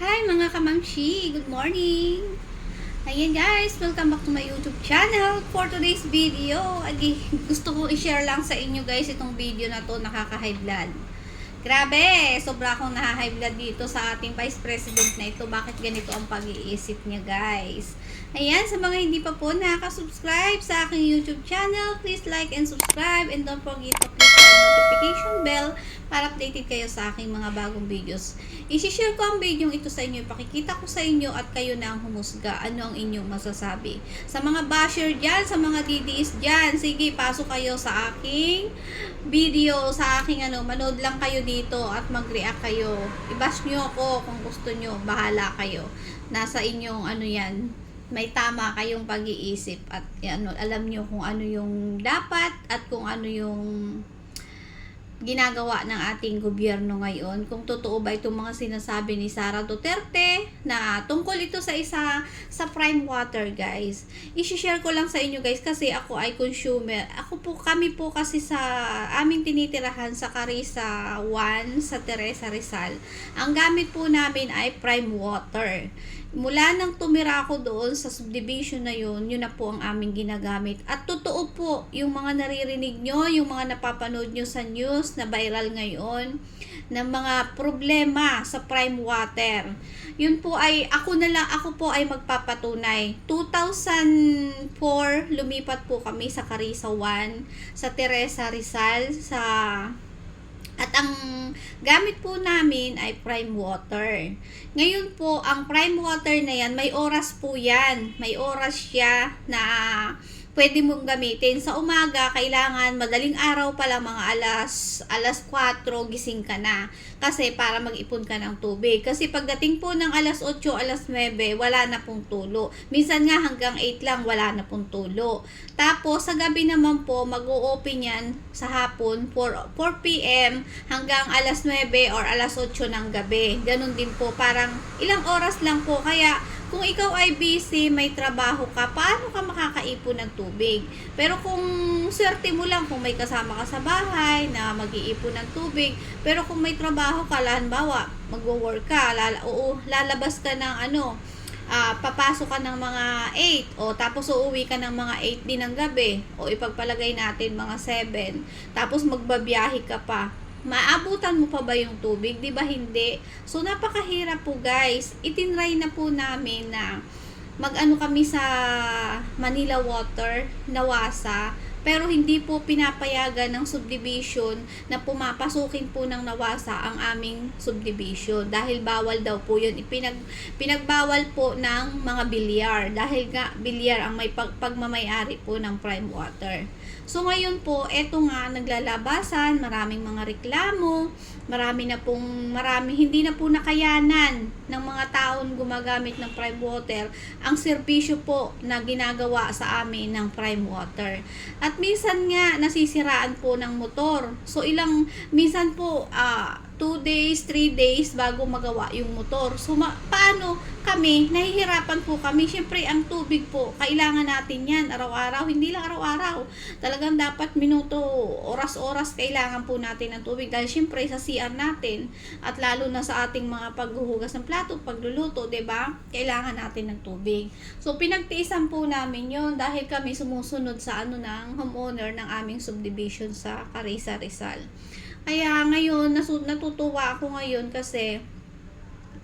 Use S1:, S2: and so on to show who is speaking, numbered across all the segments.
S1: Hi mga kamangshi! Good morning! Ayan guys, welcome back to my YouTube channel. For today's video, agi, gusto ko i-share lang sa inyo guys itong video na to nakaka-high blood. Grabe! Sobra akong naha-high blood dito sa ating Vice President na ito. Bakit ganito ang pag-iisip niya guys? Ayan, sa mga hindi pa po nakaka-subscribe sa aking YouTube channel, please like and subscribe and don't forget to notification bell para updated kayo sa aking mga bagong videos. I-share ko ang video ito sa inyo, ipakikita ko sa inyo at kayo na ang humusga. Ano ang inyong masasabi? Sa mga basher dyan, sa mga DDs dyan, sige, pasok kayo sa aking video, sa aking ano, manood lang kayo dito at mag-react kayo. I-bash nyo ako kung gusto nyo, bahala kayo. Nasa inyong ano yan, may tama kayong pag-iisip at ano, alam nyo kung ano yung dapat at kung ano yung ginagawa ng ating gobyerno ngayon. Kung totoo ba itong mga sinasabi ni Sara Duterte na tungkol ito sa isa sa prime water guys. I-share ko lang sa inyo guys kasi ako ay consumer. Ako po kami po kasi sa aming tinitirahan sa Carissa 1 sa Teresa Rizal. Ang gamit po namin ay prime water mula nang tumira ako doon sa subdivision na yun, yun na po ang aming ginagamit. At totoo po, yung mga naririnig nyo, yung mga napapanood nyo sa news na viral ngayon, ng mga problema sa prime water. Yun po ay, ako na lang, ako po ay magpapatunay. 2004, lumipat po kami sa Carissa 1, sa Teresa Rizal, sa at ang gamit po namin ay prime water. Ngayon po, ang prime water na yan, may oras po yan. May oras siya na pwede mong gamitin. Sa umaga, kailangan madaling araw pa lang mga alas, alas 4, gising ka na. Kasi para mag-ipon ka ng tubig. Kasi pagdating po ng alas 8, alas 9, wala na pong tulo. Minsan nga hanggang 8 lang, wala na pong tulo. Tapos, sa gabi naman po, mag-o-open yan sa hapon, 4, 4 p.m. hanggang alas 9 or alas 8 ng gabi. Ganun din po, parang ilang oras lang po. Kaya, kung ikaw ay busy, may trabaho ka, paano ka makakaipon ng tubig? Pero kung swerte mo lang, kung may kasama ka sa bahay na mag-iipon ng tubig, pero kung may trabaho ka, halimbawa, magwo-work ka, lala, oo, lalabas ka ng ano, ah, papasok ka ng mga 8 o tapos uuwi ka ng mga 8 din ng gabi o ipagpalagay natin mga 7 tapos magbabiyahe ka pa maabutan mo pa ba yung tubig? Di ba hindi? So, napakahirap po guys. Itinry na po namin na mag-ano kami sa Manila Water, Nawasa, pero hindi po pinapayagan ng subdivision na pumapasukin po ng nawasa ang aming subdivision dahil bawal daw po yun. Ipinag, pinagbawal po ng mga bilyar dahil nga bilyar ang may pag, pagmamayari po ng prime water. So ngayon po, eto nga naglalabasan, maraming mga reklamo, marami na pong, marami, hindi na po nakayanan ng mga taon gumagamit ng prime water ang serbisyo po na ginagawa sa amin ng prime water. At minsan nga, nasisiraan po ng motor. So ilang, minsan po, ah, 2 days, 3 days bago magawa yung motor. So, ma- paano kami, nahihirapan po kami. Siyempre, ang tubig po, kailangan natin yan araw-araw. Hindi lang araw-araw. Talagang dapat minuto, oras-oras kailangan po natin ng tubig. Dahil siyempre, sa CR natin, at lalo na sa ating mga paghuhugas ng plato, pagluluto, ba Kailangan natin ng tubig. So, pinagtiisan po namin yon dahil kami sumusunod sa ano ng homeowner ng aming subdivision sa Carissa Rizal. Kaya ngayon, nasu- natutuwa ako ngayon kasi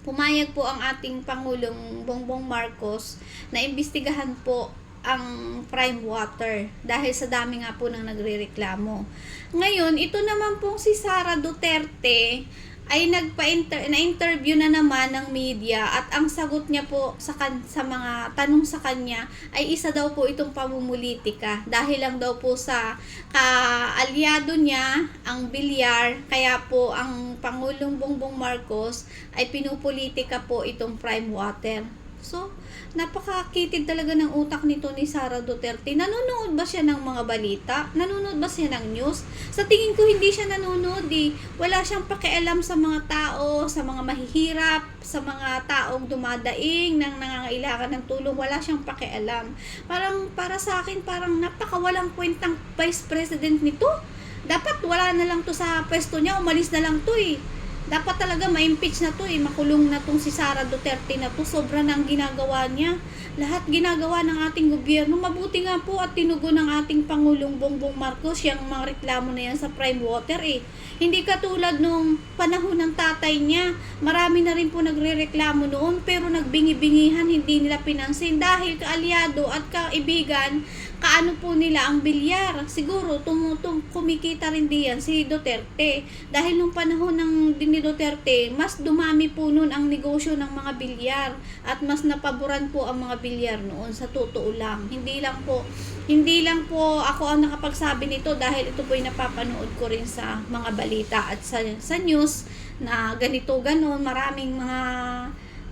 S1: pumayag po ang ating Pangulong Bongbong Marcos na imbestigahan po ang prime water dahil sa dami nga po nang nagrereklamo. Ngayon, ito naman pong si Sara Duterte ay nagpa-inter na-interview na naman ng media at ang sagot niya po sa kan sa mga tanong sa kanya ay isa daw po itong pamumulitika dahil lang daw po sa kaalyado niya ang bilyar kaya po ang Pangulong Bongbong Marcos ay pinupolitika po itong prime water. So, napakakitid talaga ng utak nito ni Sara Duterte. Nanonood ba siya ng mga balita? Nanonood ba siya ng news? Sa tingin ko hindi siya nanonood eh. Wala siyang pakialam sa mga tao, sa mga mahihirap, sa mga taong dumadaing ng nangangailangan ng tulong. Wala siyang pakialam. Parang para sa akin, parang napakawalang kwentang vice president nito. Dapat wala na lang to sa pwesto niya, umalis na lang to eh. Dapat talaga ma-impeach na to eh, makulong na tong si Sara Duterte na to, sobra na ang ginagawa niya. Lahat ginagawa ng ating gobyerno, mabuti nga po at tinugo ng ating Pangulong Bongbong Marcos yung mga reklamo na yan sa Prime Water eh. Hindi katulad nung panahon ng tatay niya, marami na rin po nagre-reklamo noon pero nagbingi-bingihan, hindi nila pinansin. Dahil kaalyado at kaibigan, kaano po nila ang bilyar. Siguro tumutung kumikita rin diyan si Duterte. Dahil nung panahon ng ni Duterte, mas dumami po noon ang negosyo ng mga bilyar at mas napaboran po ang mga bilyar noon sa totoo lang. Hindi lang po hindi lang po ako ang nakapagsabi nito dahil ito po yung napapanood ko rin sa mga balita at sa, sa news na ganito ganon maraming mga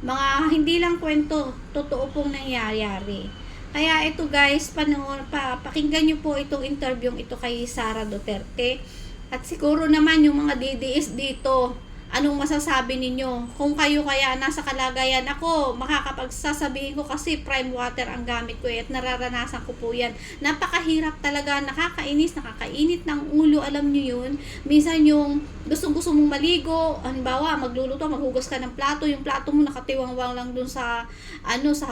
S1: mga hindi lang kwento totoo pong nangyayari kaya ito guys panood pa pakinggan niyo po itong interview ito kay Sara Duterte. At siguro naman yung mga DDS dito anong masasabi ninyo? Kung kayo kaya nasa kalagayan ako, makakapagsasabihin ko kasi prime water ang gamit ko eh, at nararanasan ko po yan. Napakahirap talaga, nakakainis, nakakainit ng ulo, alam nyo yun. Minsan yung gustong gusto mong maligo, halimbawa magluluto, maghugas ka ng plato, yung plato mo nakatiwangwang lang dun sa ano sa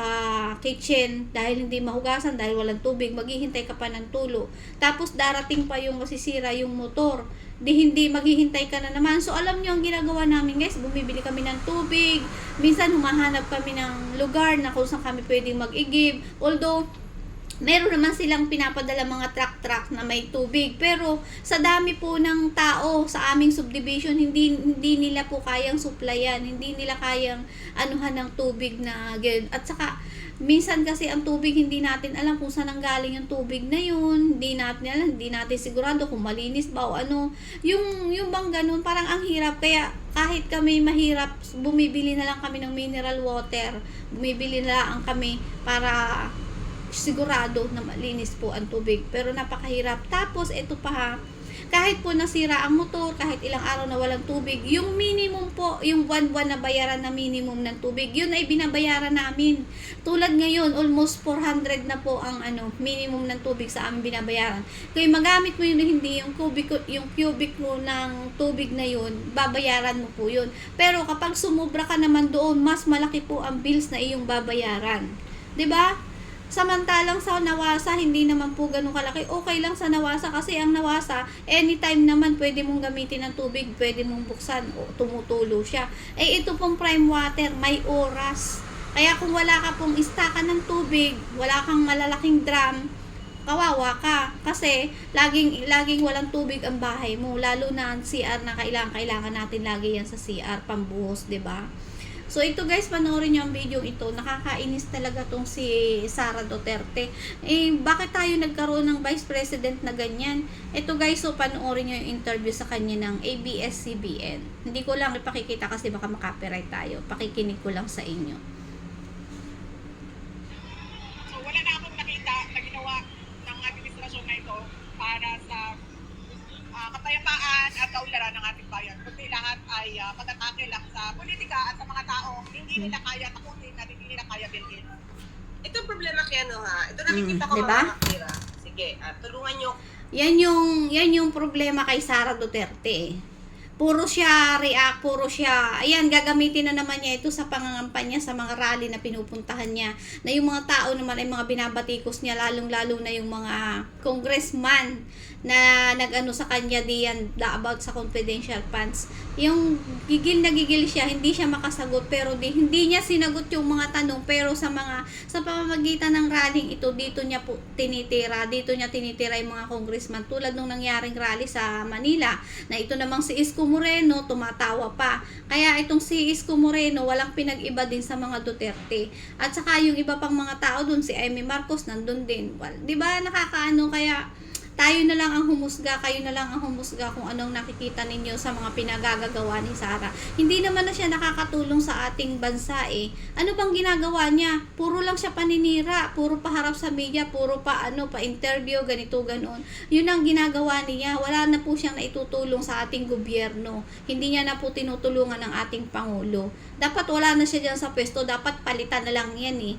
S1: kitchen dahil hindi mahugasan dahil walang tubig, maghihintay ka pa ng tulo. Tapos darating pa yung masisira yung motor di hindi maghihintay ka na naman. So, alam nyo ang ginagawa namin guys, bumibili kami ng tubig, minsan humahanap kami ng lugar na kung saan kami pwedeng mag-igib. Although, meron naman silang pinapadala mga truck-truck na may tubig. Pero, sa dami po ng tao sa aming subdivision, hindi, hindi nila po kayang supplyan, hindi nila kayang anuhan ng tubig na ganyan. At saka, minsan kasi ang tubig hindi natin alam kung saan ang galing yung tubig na yun. Hindi natin alam hindi natin sigurado kung malinis ba o ano. Yung yung bang ganun parang ang hirap. Kaya kahit kami mahirap bumibili na lang kami ng mineral water. Bumibili na lang kami para sigurado na malinis po ang tubig. Pero napakahirap. Tapos ito pa ha kahit po nasira ang motor, kahit ilang araw na walang tubig, yung minimum po, yung buwan-buwan na bayaran na minimum ng tubig, yun ay binabayaran namin. Tulad ngayon, almost 400 na po ang ano, minimum ng tubig sa amin binabayaran. Kaya magamit mo yun hindi yung cubic, yung cubic mo ng tubig na yun, babayaran mo po yun. Pero kapag sumubra ka naman doon, mas malaki po ang bills na iyong babayaran. 'Di ba? Samantalang sa Nawasa, hindi naman po ganun kalaki. Okay lang sa Nawasa kasi ang Nawasa, anytime naman pwede mong gamitin ng tubig, pwede mong buksan o tumutulo siya. Eh ito pong prime water, may oras. Kaya kung wala ka pong istakan ng tubig, wala kang malalaking drum, kawawa ka. Kasi laging, laging walang tubig ang bahay mo. Lalo na ang CR na kailangan, kailangan natin lagi yan sa CR, pambuhos, 'di ba? So ito guys, panoorin niyo ang video ito. Nakakainis talaga tong si Sara Duterte. Eh, bakit tayo nagkaroon ng Vice President na ganyan? Ito guys, so panoorin niyo yung interview sa kanya ng ABS-CBN. Hindi ko lang ipakikita kasi baka makapiright tayo. Pakikinig ko lang sa inyo.
S2: So wala na akong nakita na ginawa ng administrasyon na ito para sa ah, kapayapaan at kaunlaran ng ating bayan. Kundi lahat ay uh, pag-atake lang sa politika at sa mga tao hindi nila kaya takutin at hindi nila kaya bilhin.
S3: Ito ang problema kaya no ha. Ito nakikita
S1: Mm,
S3: ko
S1: diba?
S3: mga kakira. Sige, at tulungan nyo.
S1: Yan yung, yan yung problema kay Sara Duterte. Puro siya react, puro siya, ayan, gagamitin na naman niya ito sa pangangampanya sa mga rally na pinupuntahan niya. Na yung mga tao naman ay mga binabatikos niya, lalong-lalo na yung mga congressman na nag-ano sa kanya diyan about sa confidential funds. Yung gigil na gigil siya, hindi siya makasagot pero di, hindi niya sinagot yung mga tanong pero sa mga sa pamamagitan ng rallying ito dito niya po tinitira, dito niya tinitira yung mga congressman tulad nung nangyaring rally sa Manila na ito namang si Isko Moreno tumatawa pa. Kaya itong si Isko Moreno walang pinag-iba din sa mga Duterte. At saka yung iba pang mga tao dun si Amy Marcos nandun din. Well, 'di ba nakakaano kaya tayo na lang ang humusga, kayo na lang ang humusga kung anong nakikita ninyo sa mga pinagagagawa ni Sara. Hindi naman na siya nakakatulong sa ating bansa eh. Ano bang ginagawa niya? Puro lang siya paninira, puro paharap sa media, puro pa ano, pa interview, ganito, ganon. Yun ang ginagawa niya. Wala na po siyang naitutulong sa ating gobyerno. Hindi niya na po tinutulungan ng ating Pangulo. Dapat wala na siya dyan sa pwesto, dapat palitan na lang yan eh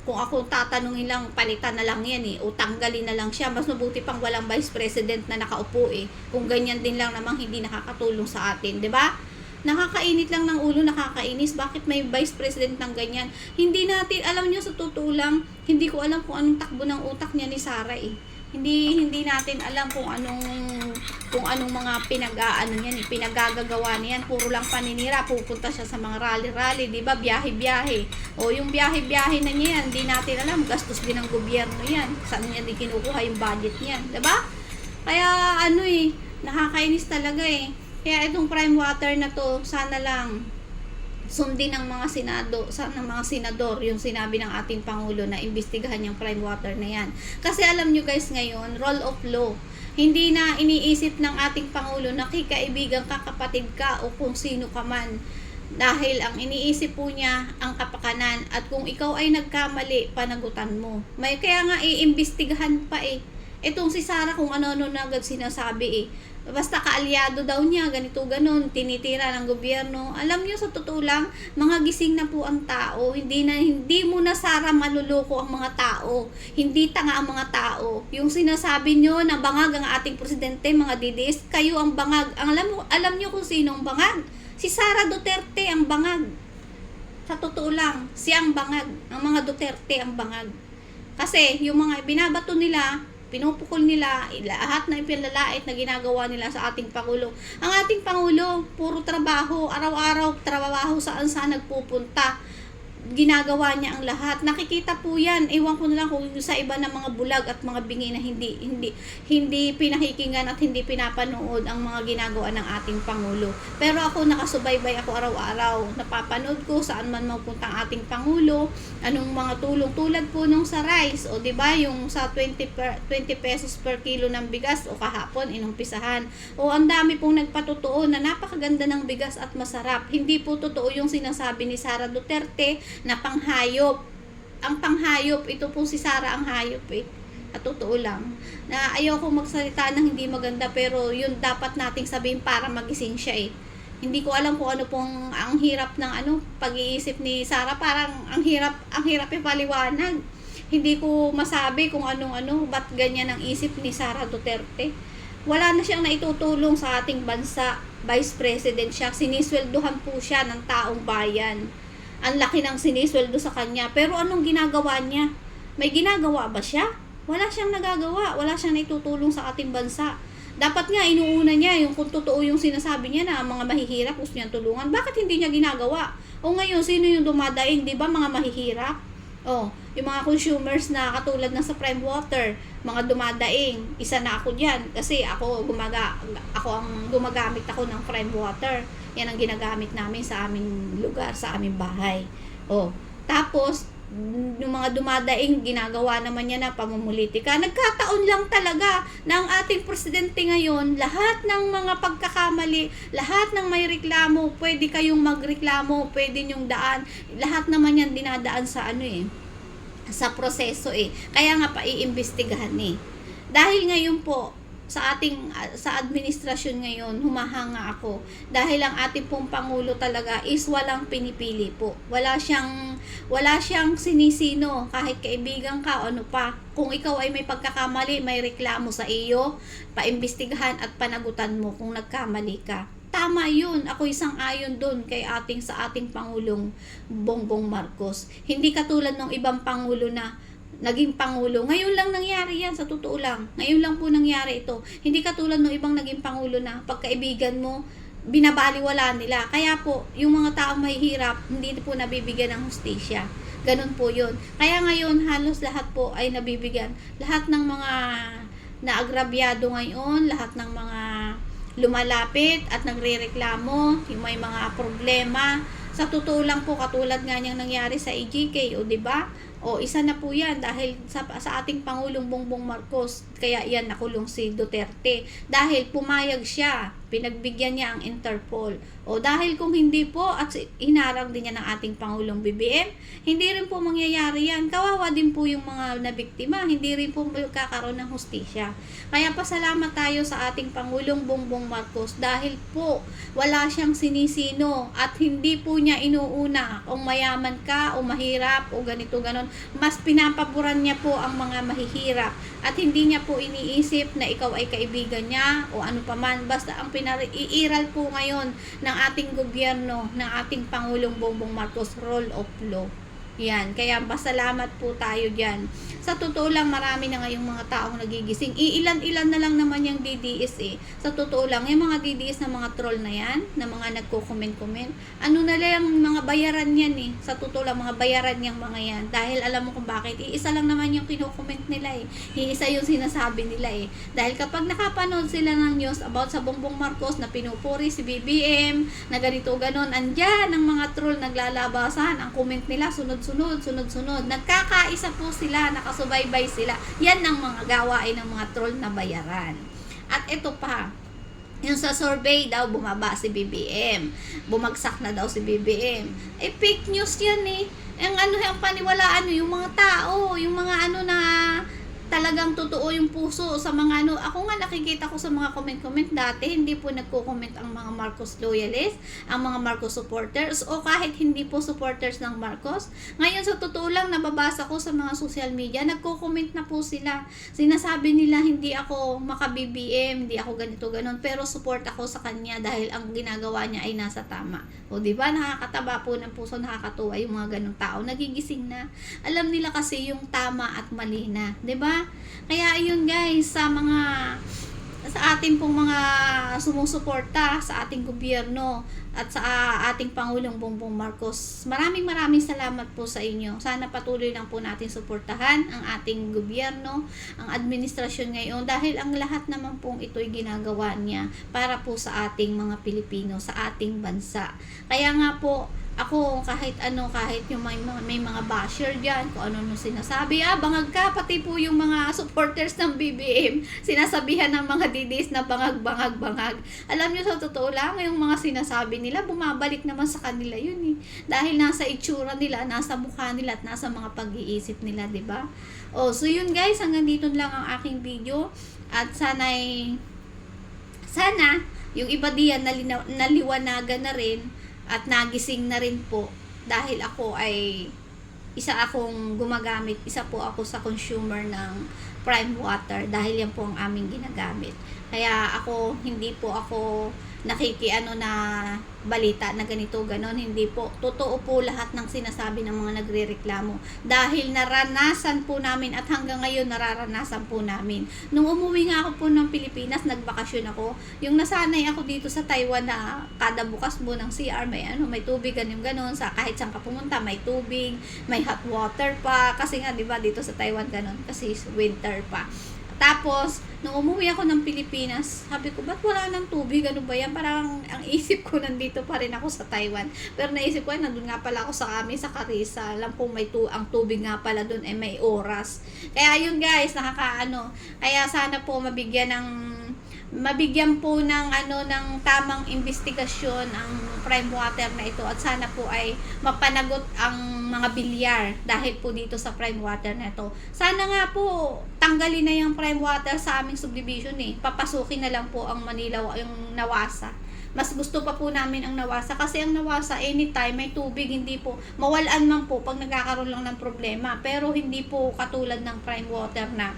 S1: kung ako tatanungin lang, palitan na lang yan eh, o tanggalin na lang siya. Mas mabuti pang walang vice president na nakaupo eh. Kung ganyan din lang namang hindi nakakatulong sa atin, di ba? Nakakainit lang ng ulo, nakakainis. Bakit may vice president ng ganyan? Hindi natin, alam nyo sa totoo lang, hindi ko alam kung anong takbo ng utak niya ni Sara eh. Hindi hindi natin alam kung anong kung anong mga pinag-aano niyan, eh, pinagagagawa niyan. Puro lang paninira, pupunta siya sa mga rally-rally, 'di ba? Biyahe-biyahe. O yung biyahe-biyahe na niya yan, hindi natin alam, gastos din ng gobyerno 'yan. Saan niya din kinukuha yung budget niyan, 'di ba? Kaya ano eh, nakakainis talaga eh. Kaya itong prime water na to, sana lang sundin ng mga senado, sa ng mga senador yung sinabi ng ating pangulo na imbestigahan yung prime water na yan. Kasi alam nyo guys ngayon, role of law. Hindi na iniisip ng ating pangulo na kikaibigan ka, kapatid ka o kung sino ka man. Dahil ang iniisip po niya ang kapakanan at kung ikaw ay nagkamali, panagutan mo. May kaya nga iimbestigahan pa eh. Itong si Sarah kung ano-ano na agad sinasabi eh. Basta kaalyado daw niya, ganito ganon, tinitira ng gobyerno. Alam niyo sa totoo lang, mga gising na po ang tao. Hindi na hindi mo na Sara maluloko ang mga tao. Hindi tanga ang mga tao. Yung sinasabi niyo na bangag ang ating presidente, mga didis, kayo ang bangag. Ang alam mo, alam niyo kung sino ang bangag? Si Sara Duterte ang bangag. Sa totoo lang, siya ang bangag. Ang mga Duterte ang bangag. Kasi yung mga binabato nila, pinupukol nila, lahat na ipinlalait na ginagawa nila sa ating Pangulo. Ang ating Pangulo, puro trabaho, araw-araw trabaho saan saan nagpupunta. Ginagawa niya ang lahat. Nakikita po yan. Ewan ko na lang kung sa iba ng mga bulag at mga bingi na hindi, hindi, hindi pinakikinggan at hindi pinapanood ang mga ginagawa ng ating Pangulo. Pero ako nakasubaybay ako araw-araw. Napapanood ko saan man mapunta ang ating Pangulo, anong mga tulong tulad po nung sa rice o 'di ba yung sa 20 per, 20 pesos per kilo ng bigas o kahapon inumpisahan o ang dami pong nagpatotoo na napakaganda ng bigas at masarap hindi po totoo yung sinasabi ni Sara Duterte na panghayop ang panghayop ito po si Sara ang hayop eh. At totoo lang na ayoko magsalita ng hindi maganda pero yun dapat nating sabihin para magising siya eh. Hindi ko alam kung ano pong ang hirap ng ano pag-iisip ni Sara parang ang hirap ang hirap ipaliwanag. Hindi ko masabi kung anong ano ba't ganyan ang isip ni Sara Duterte. Wala na siyang naitutulong sa ating bansa. Vice president siya. Sinisweldohan po siya ng taong bayan ang laki ng sinisweldo sa kanya pero anong ginagawa niya may ginagawa ba siya wala siyang nagagawa wala siyang naitutulong sa ating bansa dapat nga inuuna niya yung kung totoo yung sinasabi niya na ang mga mahihirap gusto niyang tulungan. Bakit hindi niya ginagawa? O ngayon, sino yung dumadaing? Di ba mga mahihirap? O, yung mga consumers na katulad ng sa Prime Water, mga dumadaing, isa na ako diyan kasi ako gumaga ako ang gumagamit ako ng Prime Water. Yan ang ginagamit namin sa aming lugar, sa aming bahay. O, tapos yung mga dumadaing ginagawa naman niya na pamumulitika. Nagkataon lang talaga na ang ating presidente ngayon, lahat ng mga pagkakamali, lahat ng may reklamo, pwede kayong magreklamo, pwede nyong daan. Lahat naman yan dinadaan sa ano eh, sa proseso eh. Kaya nga pa iimbestigahan eh. Dahil ngayon po, sa ating uh, sa administrasyon ngayon humahanga ako. Dahil ang ating pong pangulo talaga is walang pinipili po. Wala siyang wala siyang sinisino. Kahit kaibigan ka ano pa. Kung ikaw ay may pagkakamali may reklamo sa iyo paimbestigahan at panagutan mo kung nagkamali ka. Tama yun. Ako isang ayon doon kay ating sa ating pangulong Bongbong Marcos. Hindi katulad ng ibang pangulo na naging pangulo. Ngayon lang nangyari yan, sa totoo lang. Ngayon lang po nangyari ito. Hindi katulad ng ibang naging pangulo na pagkaibigan mo, binabaliwala nila. Kaya po, yung mga taong mahihirap, hindi po nabibigyan ng hustisya. Ganun po yun. Kaya ngayon, halos lahat po ay nabibigyan. Lahat ng mga naagrabyado ngayon, lahat ng mga lumalapit at nagrereklamo, yung may mga problema. Sa totoo lang po, katulad nga niyang nangyari sa EGK, o ba? O isa na po 'yan dahil sa, sa ating Pangulong Bongbong Marcos, kaya yan nakulong si Duterte. Dahil pumayag siya, pinagbigyan niya ang Interpol. O dahil kung hindi po at hinarang din niya ng ating Pangulong BBM, hindi rin po mangyayari yan. Kawawa din po yung mga nabiktima, hindi rin po kakaroon ng hustisya. Kaya pasalamat tayo sa ating Pangulong Bongbong Marcos dahil po wala siyang sinisino at hindi po niya inuuna kung mayaman ka o mahirap o ganito ganon. mas pinapaboran niya po ang mga mahihirap at hindi niya po iniisip na ikaw ay kaibigan niya o ano paman. Basta ang pinaiiral po ngayon ng ating gobyerno, ng ating Pangulong Bongbong Marcos, rule of law. Yan, kaya pasalamat po tayo dyan. Sa totoo lang, marami na ngayong mga taong nagigising. Iilan-ilan na lang naman yung DDS eh. Sa totoo lang, yung mga DDS na mga troll na yan, na mga nagko-comment-comment, ano na lang mga bayaran yan eh. Sa totoo lang, mga bayaran yung mga yan. Dahil alam mo kung bakit, iisa lang naman yung kino-comment nila eh. Iisa yung sinasabi nila eh. Dahil kapag nakapanood sila ng news about sa Bongbong Marcos na pinupuri si BBM, na ganito ganon, andyan ang mga troll naglalabasan, ang comment nila sunod-sunod, sunod-sunod. Nagkakaisa po sila, nakasubaybay sila. Yan ang mga gawain ng mga troll na bayaran. At ito pa, yung sa survey daw, bumaba si BBM. Bumagsak na daw si BBM. Eh, fake news yan eh. Ang ano, yung paniwalaan nyo, yung mga tao, yung mga ano na talagang totoo yung puso sa mga ano. Ako nga nakikita ko sa mga comment-comment dati, hindi po nagko-comment ang mga Marcos loyalists, ang mga Marcos supporters, o kahit hindi po supporters ng Marcos. Ngayon sa totoo lang, nababasa ko sa mga social media, nagko-comment na po sila. Sinasabi nila, hindi ako maka-BBM, hindi ako ganito, ganon, pero support ako sa kanya dahil ang ginagawa niya ay nasa tama. O di ba nakakataba po ng puso, nakakatuwa yung mga ganong tao, nagigising na. Alam nila kasi yung tama at mali na, 'di ba? Kaya ayun guys, sa mga sa ating pong mga sumusuporta sa ating gobyerno at sa ating Pangulong Bongbong Marcos. Maraming maraming salamat po sa inyo. Sana patuloy lang po natin suportahan ang ating gobyerno, ang administrasyon ngayon dahil ang lahat naman pong ito'y ginagawa niya para po sa ating mga Pilipino, sa ating bansa. Kaya nga po, ako kahit ano kahit yung may, mga- may mga basher diyan kung ano nung sinasabi ah bangag ka. Pati po yung mga supporters ng BBM sinasabihan ng mga DDs na bangag bangag bangag. Alam niyo sa totoo lang yung mga sinasabi nila bumabalik naman sa kanila yun eh. Dahil nasa itsura nila nasa mukha nila at nasa mga pag-iisip nila ba? Oh so yun guys hanggang dito lang ang aking video. At sana'y sana yung iba diyan nalinaw, naliwanagan na rin at nagising na rin po dahil ako ay isa akong gumagamit, isa po ako sa consumer ng prime water dahil yan po ang aming ginagamit. Kaya ako, hindi po ako nakikiano na balita na ganito, ganon. Hindi po. Totoo po lahat ng sinasabi ng mga nagrereklamo. Dahil naranasan po namin at hanggang ngayon nararanasan po namin. Nung umuwi nga ako po ng Pilipinas, nagbakasyon ako. Yung nasanay ako dito sa Taiwan na kada bukas mo ng CR, may ano, may tubig, ganyan ganon. Sa kahit saan ka pumunta, may tubig, may hot water pa. Kasi nga, di ba, dito sa Taiwan ganon. Kasi winter pa. Tapos, nung umuwi ako ng Pilipinas, sabi ko, ba't wala ng tubig? Ano ba yan? Parang ang isip ko, nandito pa rin ako sa Taiwan. Pero naisip ko, nandun nga pala ako sa amin, sa Carissa. Alam kong may tu ang tubig nga pala dun ay may oras. Kaya yun guys, nakakaano. Kaya sana po mabigyan ng mabigyan po ng ano ng tamang investigasyon ang prime water na ito at sana po ay mapanagot ang mga bilyar dahil po dito sa prime water na ito. Sana nga po tanggalin na yung prime water sa aming subdivision eh. Papasukin na lang po ang Manila yung Nawasa. Mas gusto pa po namin ang Nawasa kasi ang Nawasa anytime may tubig hindi po mawalan man po pag nagkakaroon lang ng problema pero hindi po katulad ng prime water na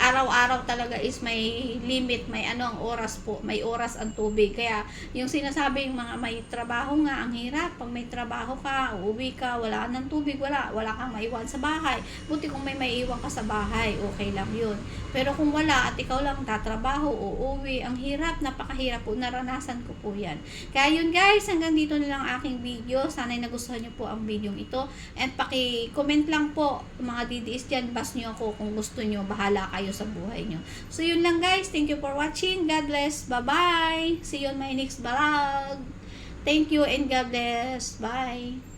S1: araw-araw talaga is may limit, may ano ang oras po, may oras ang tubig. Kaya yung sinasabi yung mga may trabaho nga, ang hirap. Pag may trabaho ka, uuwi ka, wala ka ng tubig, wala, wala kang maiwan sa bahay. Buti kung may maiwan ka sa bahay, okay lang yun. Pero kung wala at ikaw lang tatrabaho, uuwi, ang hirap, napakahirap po, naranasan ko po yan. Kaya yun guys, hanggang dito na lang aking video. Sana'y nagustuhan nyo po ang video ito. And paki-comment lang po, mga DDS dyan, bas nyo ako kung gusto nyo, bahala kayo sa buhay nyo. So yun lang guys, thank you for watching. God bless. Bye-bye. See you on my next vlog. Thank you and God bless. Bye.